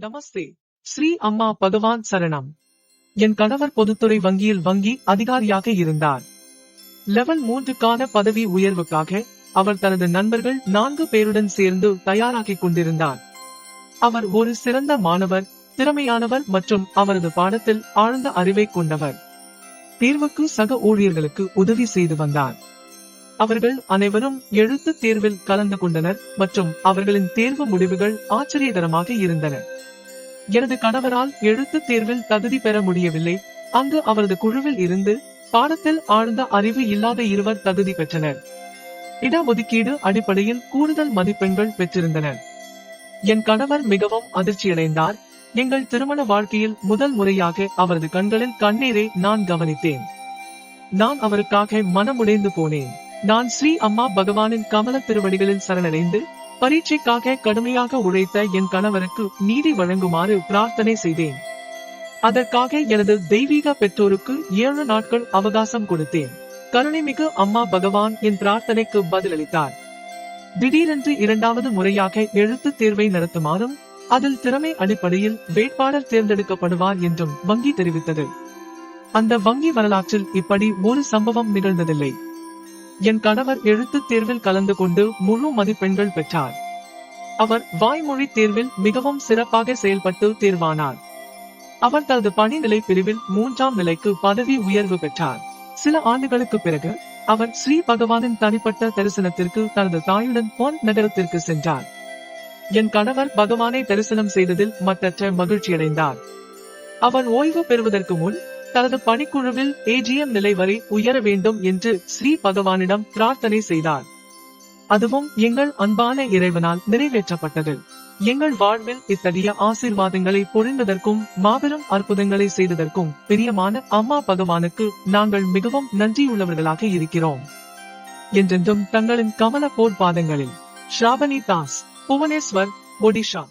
நமஸ்தே. ஸ்ரீ அம்மா பகவான் சரணம். என் கணவர் பொதுத்துறை வங்கியில் வங்கி அதிகாரியாக இருந்தார். லெவல் மூன்றுக்கான பதவி உயர்வுக்காக அவர் தனது நண்பர்கள் நான்கு பேருடன் சேர்ந்து தயாராகிக் கொண்டிருந்தார். அவர் ஒரு சிறந்த மாணவர் திறமையானவர் மற்றும் அவரது பாடத்தில் ஆழ்ந்த அறிவை கொண்டவர். தேர்வுக்கு சக ஊழியர்களுக்கு உதவி செய்து வந்தார். அவர்கள் அனைவரும் எழுத்துத் தேர்வில் கலந்து கொண்டனர் மற்றும் அவர்களின் தேர்வு முடிவுகள் ஆச்சரியகரமாக இருந்தன. எனது கணவரால் எழுத்துத் தேர்வில் தகுதி பெற முடியவில்லை. அங்கு அவரது குழுவில் இருந்து பாடத்தில் ஆழ்ந்த அறிவு இல்லாத இருவர் தகுதி பெற்றனர். இடஒதுக்கீடு அடிப்படையில் கூடுதல் மதிப்பெண்கள் பெற்றிருந்தனர். என் கணவர் மிகவும் அதிர்ச்சியடைந்தார். எங்கள் திருமண வாழ்க்கையில் முதல் முறையாக அவரது கண்களில் கண்ணீரை நான் கவனித்தேன். நான் அவருக்காக மனமுடைந்து போனேன். நான் ஸ்ரீ அம்மா பகவானின் கமல திருவடிகளில் சரணடைந்து பரீட்சைக்காக கடுமையாக உழைத்த என் கணவருக்கு நீதி வழங்குமாறு பிரார்த்தனை செய்தேன். அதற்காக எனது தெய்வீக பெற்றோருக்கு ஏழு நாட்கள் அவகாசம் கொடுத்தேன். கருணைமிகு அம்மா பகவான் என் பிரார்த்தனைக்கு பதிலளித்தார். திடீரென்று இரண்டாவது முறையாக எழுத்துத் தேர்வை நடத்துமாறும் அதில் திறமை அடிப்படையில் வேட்பாளர் தேர்ந்தெடுக்கப்படுவார் என்றும் வங்கி தெரிவித்தது. அந்த வங்கி வரலாற்றில் இப்படி ஒரு சம்பவம் நிகழ்ந்ததில்லை. என் கணவர் எழுத்துத் தேர்வில் கலந்து கொண்டு முழு மதிப்பெண்கள் பெற்றார். அவர் வாய்மொழி தேர்வில் மிகவும் சிறப்பாக செயல்பட்டு தேர்வானார். அவர் தனது பணிநிலை பிரிவில் மூன்றாம் நிலைக்கு பதவி உயர்வு பெற்றார். சில ஆண்டுகளுக்கு பிறகு அவர் ஸ்ரீ பகவானின் தனிப்பட்ட தரிசனத்திற்கு தனது தாயுடன் பொன் நகரத்திற்கு சென்றார். என் கணவர் பகவானை தரிசனம் செய்ததில் மட்டற்ற மகிழ்ச்சியடைந்தார். அவர் ஓய்வு பெறுவதற்கு முன் தனது பணிக்குழுவில் ஏஜிஎம் நிலை வரை உயர வேண்டும் என்று ஸ்ரீ பகவானிடம் பிரார்த்தனை செய்தார். அதுவும் எங்கள் அன்பான இறைவனால் நிறைவேற்றப்பட்டது. எங்கள் வாழ்வில் இத்தகைய ஆசீர்வாதங்களை பொழிந்ததற்கும் மாபெரும் அற்புதங்களை செய்ததற்கும் பிரியமான அம்மா பகவானுக்கு நாங்கள் மிகவும் நன்றியுள்ளவர்களாக இருக்கிறோம். என்றென்றும் தங்களின் கமல போர் பாதங்களில் ஷாபனி தாஸ் புவனேஸ்வர் ஒடிஷா.